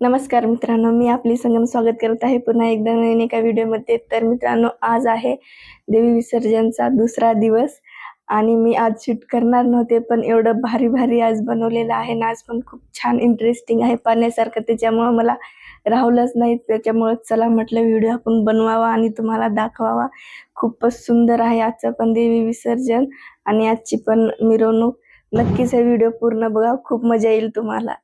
नमस्कार मित्रांनो मी आपली संगम स्वागत करत आहे. पुन्हा एकदा नवीन एका व्हिडिओमध्ये. तर मित्रांनो आज आहे देवी विसर्जनचा दुसरा दिवस आणि मी आज शूट करणार नव्हते पण एवढं भारी भारी आज बनवलेलं आहे नाच आज पण खूप छान इंटरेस्टिंग आहे पाहण्यासारखं. त्याच्यामुळं मला राहुलच नाही त्याच्यामुळं चला म्हटलं व्हिडिओ आपण बनवावा आणि तुम्हाला दाखवावा. खूपच सुंदर आहे आजचं पण देवी विसर्जन आणि आजची पण मिरवणूक. नक्कीच हे व्हिडिओ पूर्ण बघा. खूप मजा येईल तुम्हाला.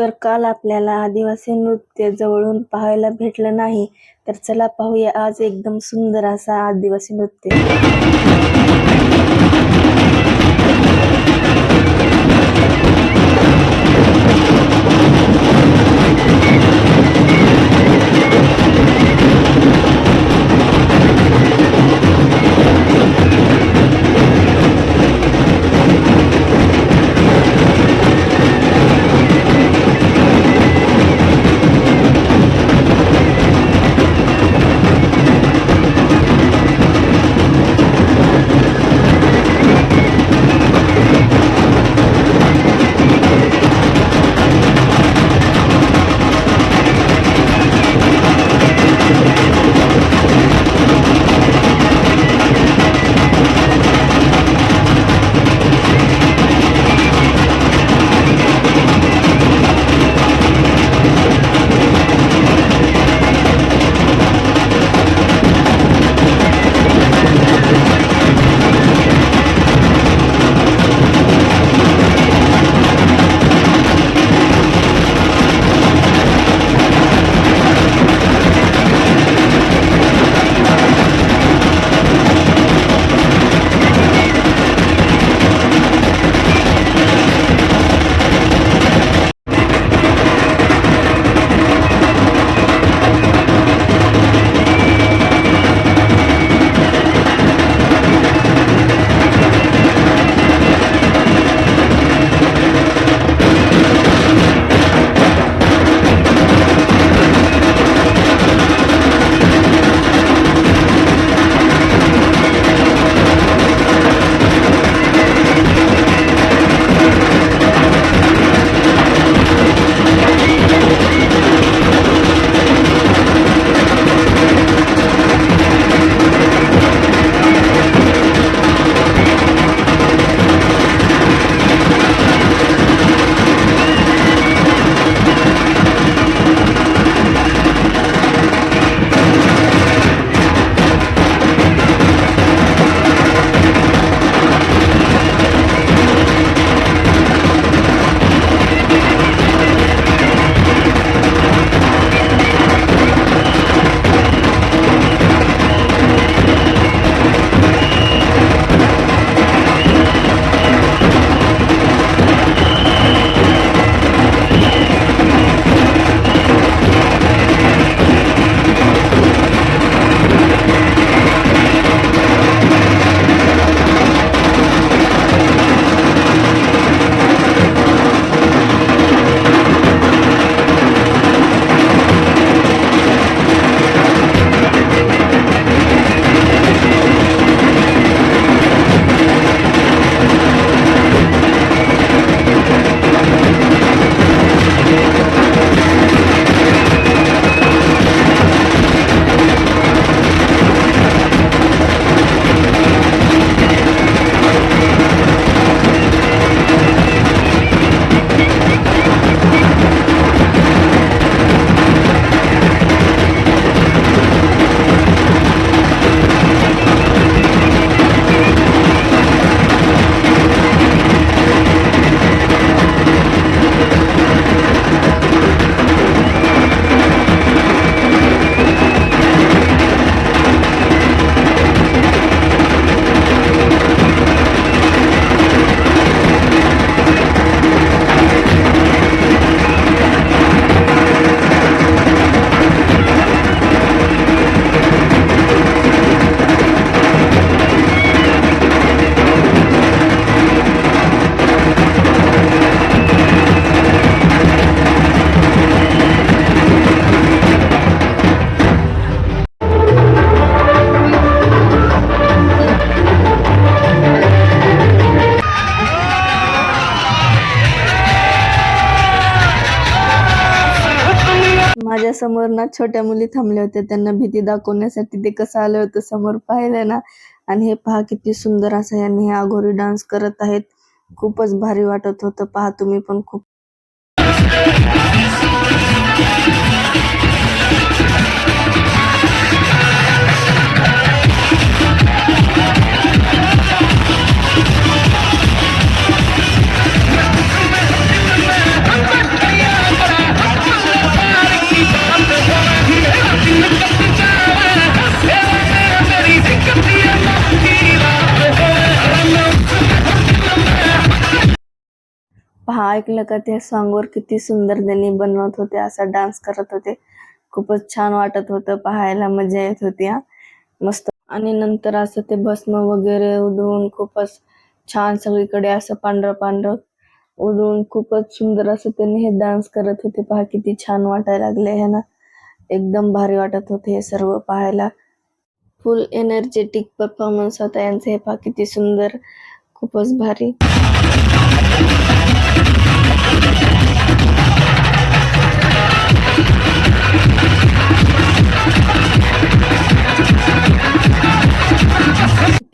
तर काल आपल्याला आदिवासी नृत्य जवळून पाहायला भेटलं नाही तर चला पाहूया आज एकदम सुंदर असा आदिवासी नृत्य. माझ्यासमोर ना छोट्या मुली थांबल्या होत्या. त्यांना भीती दाखवण्यासाठी ते कसं आलं होतं समोर पाहिलं ना. आणि हे पहा किती सुंदर असं यांनी हे अघोरी डान्स करत आहेत. खूपच भारी वाटत होतं. पहा तुम्ही पण खूप पहा ऐकलं का त्या सॉन्गवर किती सुंदर त्यांनी बनवत होते असा डान्स करत होते. खूपच छान वाटत होतं पाहायला मजा येत होती हा. मस्त. आणि नंतर असं ते भस्म वगैरे उधळून खूपच छान सगळीकडे असं पांढरं पांढरं उधळून खूपच सुंदर असं त्यांनी हे डान्स करत होते. पहा किती छान वाटायला लागले हे ना. एकदम भारी वाटत होते हे सर्व पाहायला. फुल एनर्जेटिक परफॉर्मन्स होता यांचं. हे पहा किती सुंदर खूपच भारी.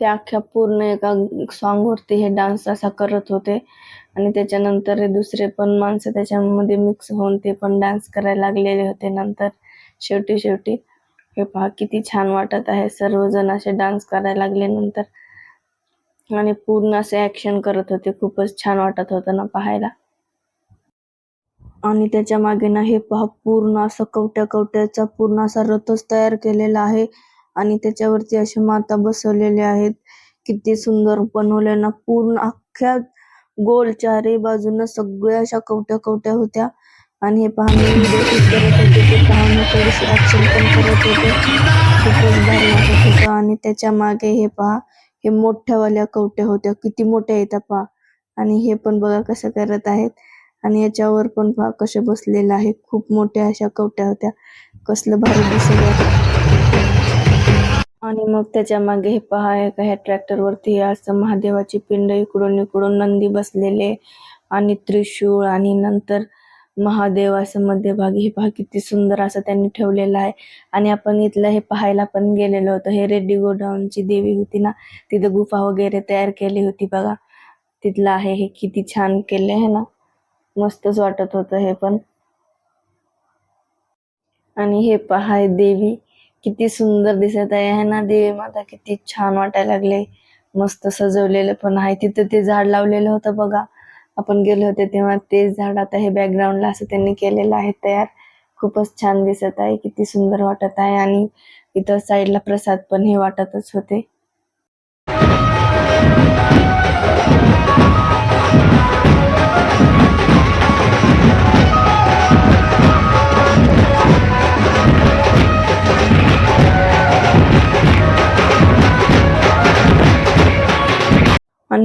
ते अख्ख्या पूर्ण एका सॉन्गवरती हे डान्स असा करत होते. आणि त्याच्यानंतर हे दुसरे पण माणसं त्याच्यामध्ये मिक्स होऊन ते पण डान्स करायला लागलेले होते नंतर. शेवटी शेवटी. हे पहा किती छान वाटत आहे. सर्वजण असे डान्स करायला लागले नंतर. आणि पूर्ण असे ॲक्शन करत होते. खूपच छान वाटत होतं ना पाहायला. आणि त्याच्यामागे ना हे पहा पूर्ण असं कवट्या कवट्याचा पूर्ण असा रथच तयार केलेला आहे. आणि त्याच्यावरती अशा माता बसवलेल्या आहेत किती सुंदर बनवले ना पूर्ण अख्ख्या गोल चारही बाजूनं सगळ्या अशा कवट्या कवट्या होत्या. आणि हे पाहणे व्हिडिओ शूट करत होते ते थोडीशी ऍक्शन पण करत होते. खूपच भारी वाटत होतं. आणि त्याच्यामागे हे पहा हे मोठ्यावाल्या कवट्या होत्या. किती मोठ्या आहेत पहा. आणि हे पण बघा कसं करत आहेत. आणि याच्यावर पण पहा कसे बसलेलं आहे खूप मोठ्या अशा कवट्या होत्या. कसलं भारी दिसत आणि मग त्याच्यामागे हे पहा एका ह्या ट्रॅक्टर वरती हे असं महादेवाची पिंड इकडून इकडून नंदी बसलेले आणि त्रिशूळ आणि नंतर महादेव असं मध्यभागी. हे पहा किती सुंदर असं त्यांनी ठेवलेलं आहे. आणि आपण इथलं हे पाहायला पण गेलेलो होतो. हे रेड्डी गोडाऊनची देवी होती ना तिथं गुफा वगैरे तयार केली होती बघा. तिथलं आहे हे किती छान केले आहे ना? मस्तच वाटत होतं हे पण. आणि हे पहा देवी. किती सुंदर दिसत आहे है ना देवी? माता किती छान वाटायला लागले. मस्त सजवलेलं पण आहे. तिथं ते झाड लावलेलं होतं बघा. आपण गेले होते तेव्हा ते झाड आता हे बॅकग्राऊंडला असं त्यांनी केलेलं आहे तयार. खूपच छान दिसत आहे. किती सुंदर वाटत आहे. आणि इथं साईडला प्रसाद पण हे वाटतच होते.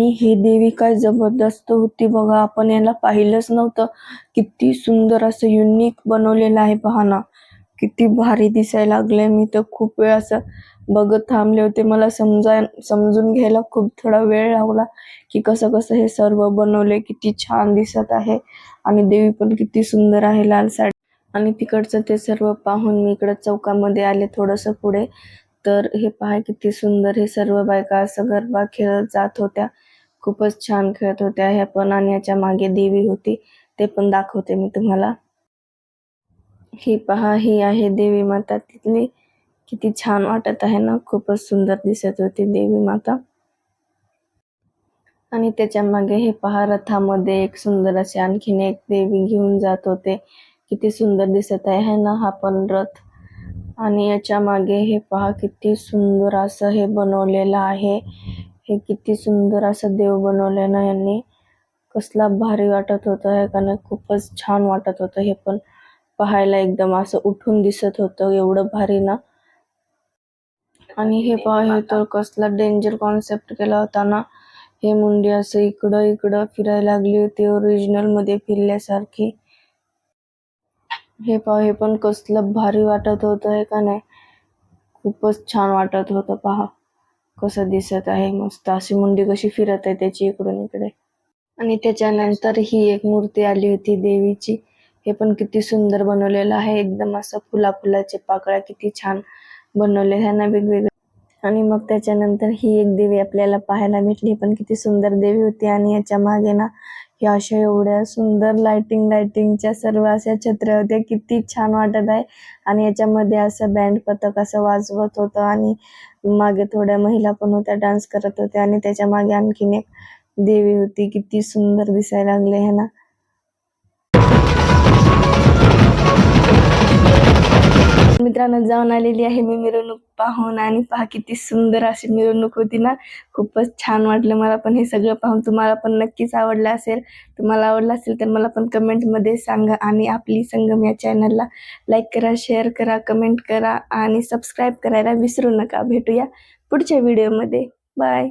आणि ही देवी काय जबरदस्त होती बघा. आपण याला पाहिलंच नव्हतं. किती सुंदर असं युनिक बनवलेलं आहे पहा ना. किती भारी दिसायला लागले मी तर खूप वेळ असं बघत थांबले होते. मला समजा समजून घ्यायला खूप थोडा वेळ लागला की कसं कसं हे सर्व बनवले किती छान दिसत आहे. आणि देवी पण किती सुंदर आहे लाल साडी. आणि तिकडचं ते सर्व पाहून मी इकडं चौकामध्ये आले थोडंसं पुढे. तर हे पहा किती सुंदर हे सर्व बायका असं गरबा खेळत जात होत्या. खूपच छान खेळत होत्या. ह्या पण आणि याच्या मागे देवी होती. ते पण दाखवते मी तुम्हाला. ही पहा ही आहे देवी माता. तिथली किती छान वाटत आहे ना. खूपच सुंदर दिसत होती देवी माता. आणि त्याच्यामागे हे पहा रथामध्ये एक सुंदर असे आणखीन एक देवी घेऊन जात होते. किती सुंदर दिसत आहे है ना हा पण रथ. आणि याच्या मागे हे पहा किती सुंदर असं हे बनवलेलं आहे. हे किती सुंदर असं देव बनवलंय ना यांनी. कसला भारी वाटत होतं हे का नाही? खूपच छान वाटत होतं हे पण पाहायला एकदम असं उठून दिसत होतं एवढं भारी ना. आणि हे पहा हे तर कसला डेंजर कॉन्सेप्ट केला होता ना. हे मुंडी असं इकडं इकडं फिरायला लागली होती ओरिजिनलमध्ये फिरल्यासारखी. हे पहा हे पण कसलं भारी वाटत होतं हे का नाही? खूपच छान वाटत होतं पहा. कसं दिसत आहे मस्त अशी मुंडी कशी फिरत आहे त्याची इकडून इकडे. आणि त्याच्यानंतर ही एक मूर्ती आली होती देवीची. हे पण किती सुंदर बनवलेलं आहे. एकदम असं फुला फुलाचे पाकळ्या किती छान बनवले ह्यांना वेगवेगळे. आणि मग त्याच्यानंतर ही एक देवी आपल्याला पाहायला भेटली. पण किती सुंदर देवी होती. आणि याच्या मागे ना या अशा एवढ्या सुंदर लाइटिंग लाइटिंगच्या सर्व अशा छत्र्या होत्या किती छान वाटत आहे. आणि याच्यामध्ये असं बँड पथक असं वाजवत होतं आणि मागे थोड्या महिला पण होत्या डान्स करत होत्या. आणि त्याच्यामागे आणखीन एक देवी होती. किती सुंदर दिसायला लागले ह्यांना मित्रांनो जाऊन आलेली आहे मी मिरवणूक पाहून आणि पहा किती सुंदर अशी मिरवणूक होती ना. खूपच छान वाटलं मला पण हे सगळं पाहून. तुम्हाला पण नक्कीच आवडलं असेल. तुम्हाला आवडलं असेल तर मला पण कमेंटमध्ये सांगा आणि आपली संगम या चॅनलला लाईक करा शेअर करा कमेंट करा आणि सबस्क्राईब करायला विसरू नका. भेटूया पुढच्या व्हिडिओमध्ये बाय